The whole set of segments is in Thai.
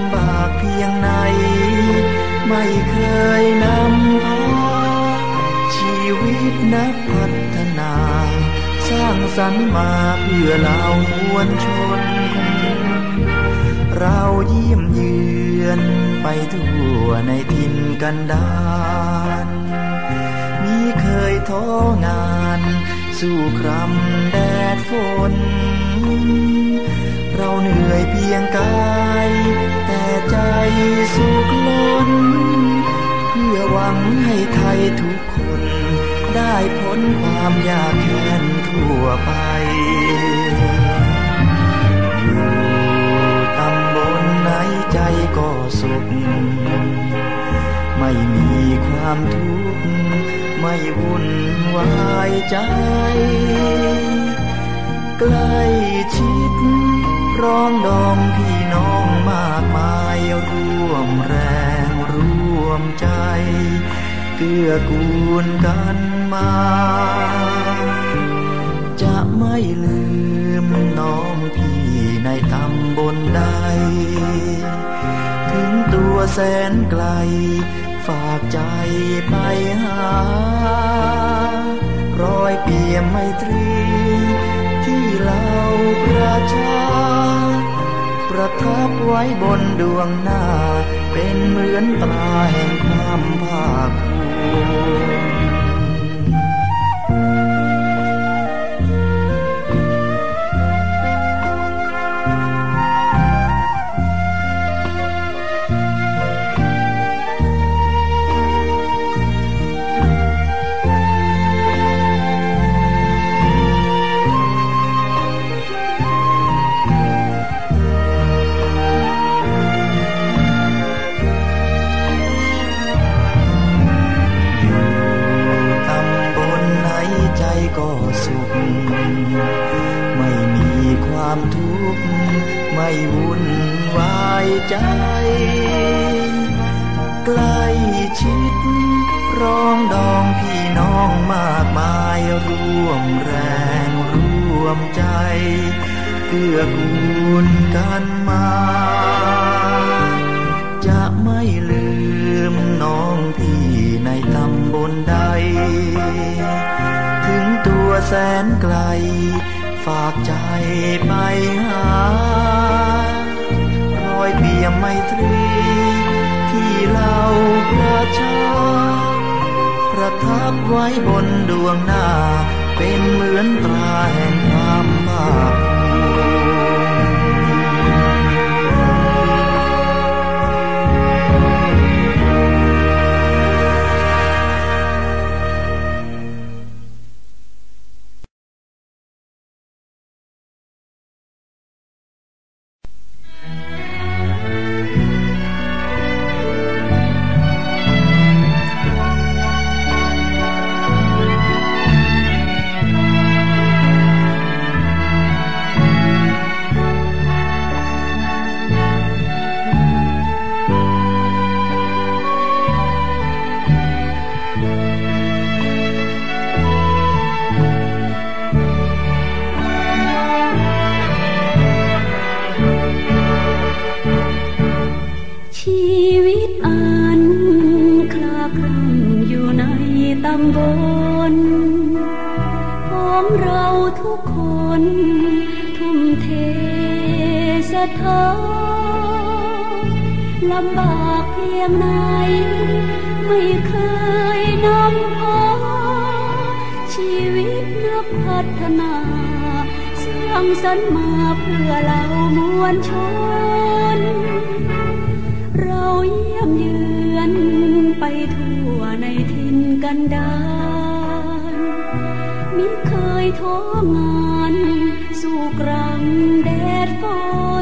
ำบากเพียงไหน ไม่เคยนำพาชีวิตนักพัฒนา สร้างสรรมาเพื่อเรามวนชน เรายิ่มเยือนไปทั่วในทินกันดานมีเคยท้องาน สู้ครำแดดฝนเราเหนื่อยเพียงกาย ใจสุขล้น เพื่อหวังให้ไทยทุกคน ได้พ้นความยากแค้นทั่วไป อยู่ตำบลไหนใจก็สุข ไม่มีความทุกข์ไม่วุ่นวายใจ ใกล้ชิดร้องดองพี่น้องมากมาย แรงร่วมใจ เกื้อกูลกันมา จะไม่ลืมน้องพี่ในตำบลใด ถึงตัวแสนไกล ฝากใจไปหารอยเปี่ยมไมตรี ที่เราประชาประทับไว้บนดวงหน้า เป็นเหมือนตราแห่งความภาคภูมิ วุ่นวายใจ ใกล้ชิด ร้องดองพี่น้องมากมายร่วมแรงร่วมใจเกื้อกูลกันมา จะไม่ลืมน้องพี่ในตำบลใด ถึงตัวแสนไกลฝากใจไปหา ประทับไว้บนดวงหน้า เป็นเหมือนตราแห่งความภาก ทุ่มเทศรัทธาลำบากเพียงไหน ไม่เคยนำพาชีวิตนักพัฒนา สร้างสรรค์มาเพื่อเรามวลชน เราเยี่ยมเยือนไปทั่วในทินกันดารมิเคยท้องา กรังแดดฝ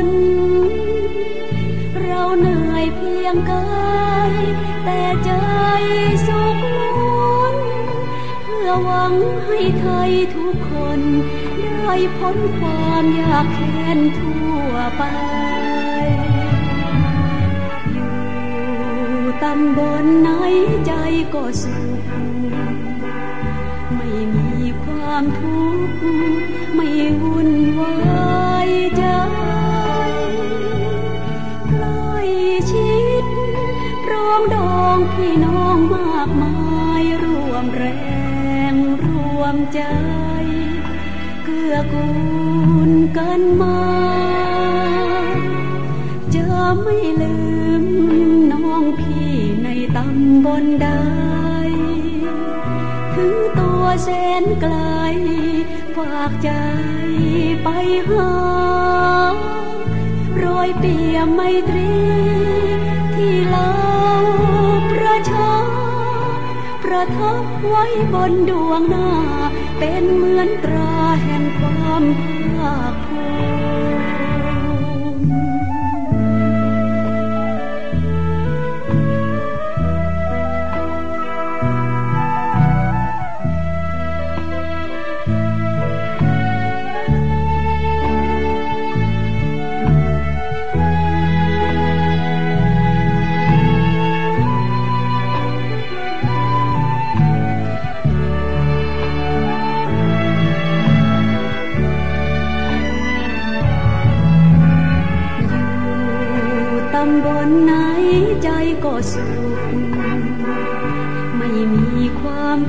น เราเหนื่อยเพียงกายแต่ใจสุขล้นเพื่อหวังให้ไทยทุกคน ได้พ้นความยากแค้นทั่วไป อยู่ตำบลไหนใจก็สุขไม่มีความทุกข์ไม่วุ่น พี่น้องมากมายร่วมแรงร่วมใจ เกื้อกูลกันมา จะไม่ลืมน้องพี่ในตำบลใด ถึงตัวแสนไกล ฝากใจไปหารอยเปียมไมตรี ทับไว้บนดวงหน้า เป็นเหมือนตราแห่งความ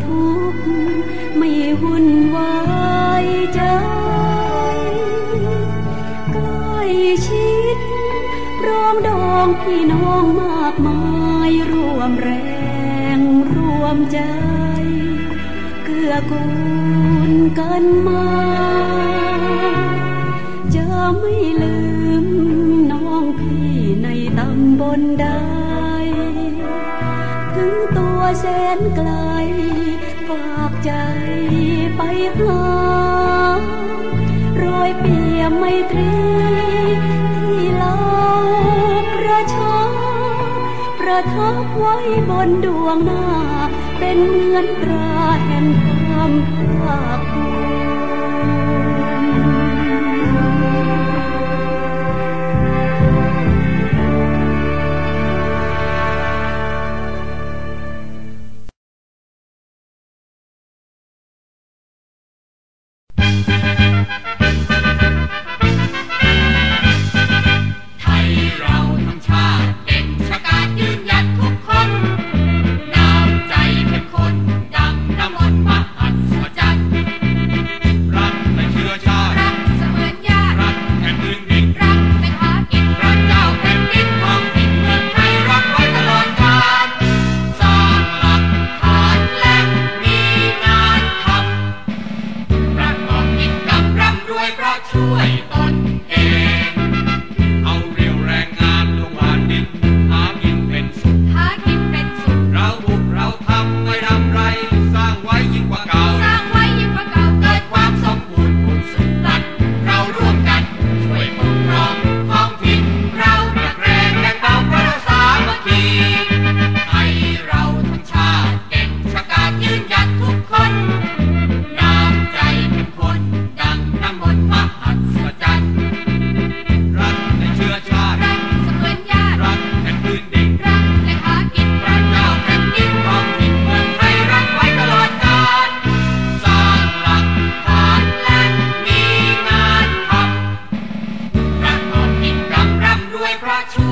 ทุกข์ไม่วุ่นวายใจใกล้ชิดร้อมดองพี่น้องมากมายร่วมแรงร่วมใจ เกื้อกูลกันมาจะไม่ลืมน้องพี่ในตำบลใดถึงตัวแสนไกล ยมไมตรีที่เราประชาประทับไว้บนดวงหน้า เป็นเหมือนตราแห่งความภาค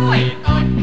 Oh, my God.